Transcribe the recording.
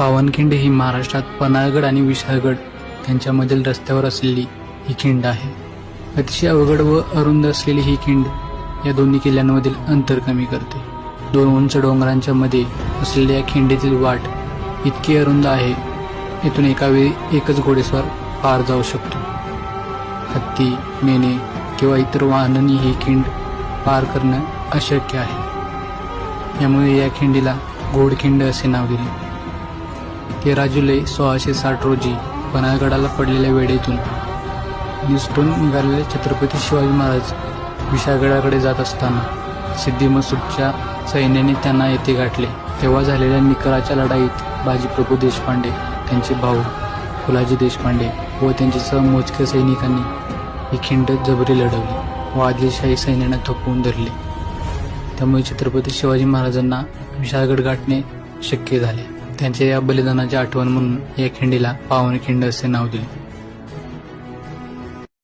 पावनखिंड ही महाराष्ट्रात पन्हाळगड आणि विशाळगड यांच्यामधील रस्त्यावर असलेली ही खिंड आहे. अतिशय अवघड व अरुंद असलेली ही खिंड या दोन्ही किल्ल्यांमधील अंतर कमी करते. दोन उंच डोंगरांच्या मध्ये असलेल्या या खिंडीतील वाट इतकी अरुंद आहे इथून एका वेळी एकच घोडेस्वार पार जाऊ शकतो. हत्ती मेणे किंवा इतर वाहनांनी ही खिंड पार करणं अशक्य आहे. यामुळे या खिंडीला घोडखिंड असे नाव दिले. तेरा जुलै सोळाशे साठ रोजी पन्हाळगडाला पडलेल्या वेळेतून निसटून निघालेले छत्रपती शिवाजी महाराज विशाळगडाकडे जात असताना सिद्धी मसूदच्या सैन्याने त्यांना येथे गाठले. तेव्हा झालेल्या निकराच्या लढाईत बाजीप्रभू देशपांडे त्यांचे भाऊ फुलाजी देशपांडे व त्यांच्यासह मोजक्या सैनिकांनी ही खिंड जबरी लढवली व आदिलशाही सैन्याने थोपवून धरले. त्यामुळे छत्रपती शिवाजी महाराजांना विशाळगड गाठणे शक्य झाले. त्यांच्या या बलिदानाची आठवण म्हणून या खिंडीला पावन खिंड असे नाव दिले.